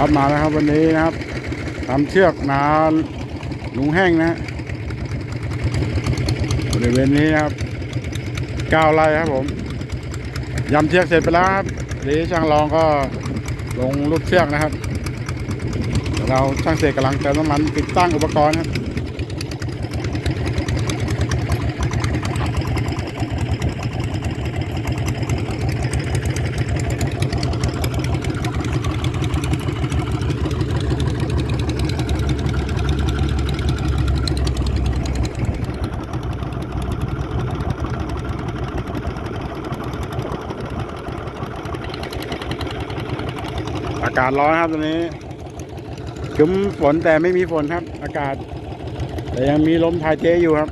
ครับมาแล้วครับวันนี้นะครับทำเชือกนาลุงแห้งนะบริเวณนี้นะครับก้าไร่ครับผมยำเชือกเสร็จไปแล้วครับหรือช่างรองก็ลงรูดเชือกนะครับเดี๋ยวเราช่างเสกกำลังเติมน้ำมันติดตั้งอุปกรณ์ครับ อากาศร้อนครับตอนนี้ครึ้มฝนแต่ไม่มีฝนครับ อากาศ แต่ยังมีลมทายเทอยู่ครับ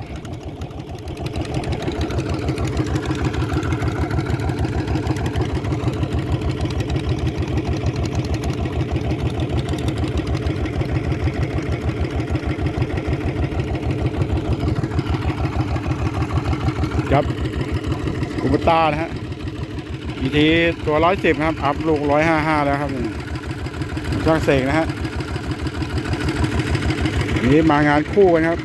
ครับกุบต้านะฮะอีทีตัวร้อยสิบครับ อัพลูกร้อยห้าห้าแล้วครับ ช่างเสกนะฮะนี้มางานคู่กันครับ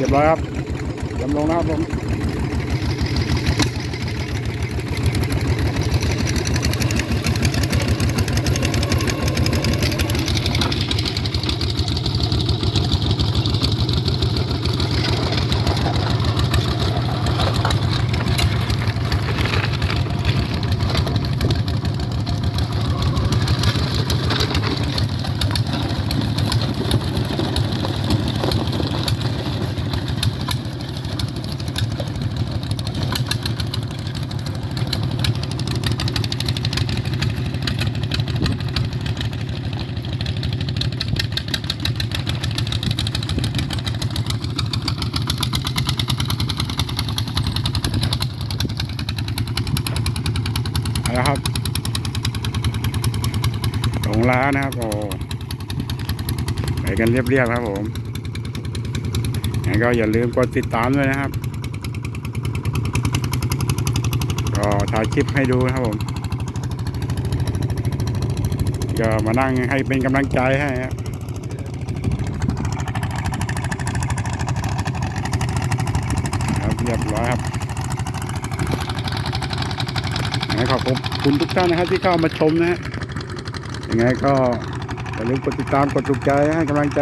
เรียบร้อยครับยำลงนะครับผม เอาละครับลงร้านนะครับโอ้ไปกันเรียบๆครับผมงั้นก็อย่าลืมกดติดตามด้วยนะครับ ก็ถ่ายคลิปให้ดูนะครับผมก็มานั่งให้เป็นกำลังใจให้ครับเรียบร้อยครับ ยังไงขอบคุณทุกท่านนะครับที่เข้ามาชมนะฮะยังไงก็อย่าลืมกดติดตามกดถูกใจให้กำลังใจ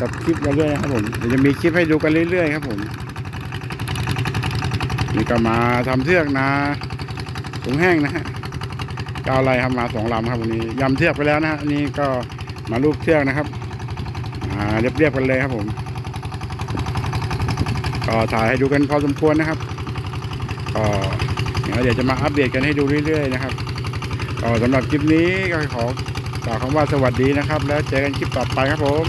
กับคลิปเราด้วยนะครับผมเดี๋ยวจะมีคลิปให้ดูกันเรื่อยๆครับผมนี่ก็มาทำเทือกนาถุงแห้งนะฮะก้าวไล่ครับมาสองลำครับวันนี้ยำเทือกไปแล้วนะฮะนนี่ก็มาลูกเทือกนะครับอ่าเรียบๆกันเลยครับผมก็ถ่ายให้ดูกันพอสมควรนะครับก็ เดี๋ยวจะมาอัปเดตกันให้ดูเรื่อยๆนะครับก็สำหรับคลิปนี้ก็ขอกล่าวคำว่าสวัสดีนะครับ แล้วเจอกันคลิปต่อไปครับผม